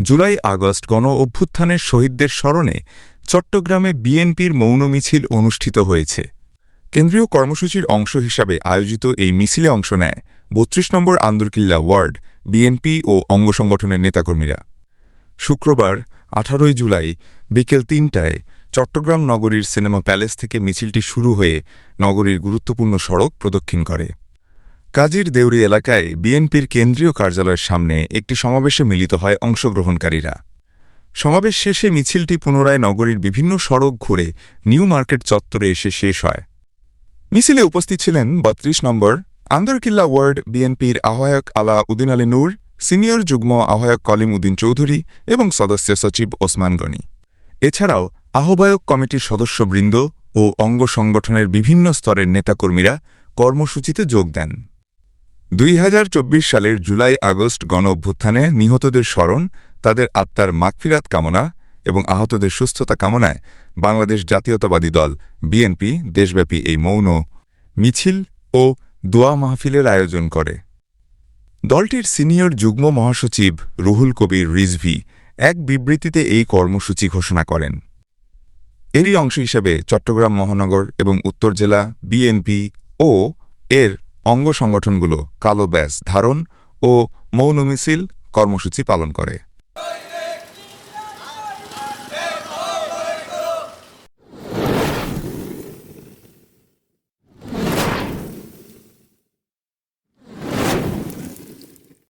July August গণ অভ্যুত্থানের শহীদদের স্মরণে চট্টগ্রামে বিএনপির মৌন মিছিল অনুষ্ঠিত হয়েছে। কেন্দ্রীয় কর্মসূচির অংশ হিসাবে আয়োজিত এই মিছিলে অংশ নেয় বত্রিশ নম্বর আন্দরকিল্লা ওয়ার্ড, বিএনপি ও অঙ্গ সংগঠনের নেতাকর্মীরা। শুক্রবার, আঠারোই জুলাই, বিকেল তিনটায় চট্টগ্রাম নগরীর সিনেমা প্যালেস থেকে মিছিলটি শুরু হয়ে নগরীর গুরুত্বপূর্ণ সড়ক প্রদক্ষিণ করে। কাজীর দেউরি এলাকায় বিএনপির কেন্দ্রীয় কার্যালয়ের সামনে একটি সমাবেশে মিলিত হয় অংশগ্রহণকারীরা। সমাবেশ শেষে মিছিলটি পুনরায় নগরীর বিভিন্ন সড়ক ঘুরে নিউ মার্কেট চত্বরে এসে শেষ হয়। মিছিলে উপস্থিত ছিলেন বত্রিশ নম্বর আন্দরকিল্লা ওয়ার্ড বিএনপির আহ্বায়ক আলা উদ্দিন আলী নূর, সিনিয়র যুগ্ম আহ্বায়ক কলিম উদ্দিন চৌধুরী এবং সদস্য সচিব ওসমান গনি। এছাড়াও আহ্বায়ক কমিটির সদস্যবৃন্দ ও অঙ্গ সংগঠনের বিভিন্ন স্তরের নেতাকর্মীরা কর্মসূচিতে যোগ দেন। দুই হাজার চব্বিশ সালের জুলাই আগস্ট গণ অভ্যুত্থানে নিহতদের স্মরণ, তাদের আত্মার মাগফিরাত কামনা এবং আহতদের সুস্থতা কামনায় বাংলাদেশ জাতীয়তাবাদী দল, বিএনপি, দেশব্যাপী এই মৌন মিছিল ও দোয়া মাহফিলের আয়োজন করে। দলটির সিনিয়র যুগ্ম মহাসচিব রুহুল কবির রিজভি এক বিবৃতিতে এই কর্মসূচি ঘোষণা করেন। এরই অংশ হিসেবে চট্টগ্রাম মহানগর এবং উত্তর জেলা বিএনপি ও এর অঙ্গ সংগঠনগুলো কালো ব্যাস ধারণ ও মৌন মিছিল কর্মসূচি পালন করে।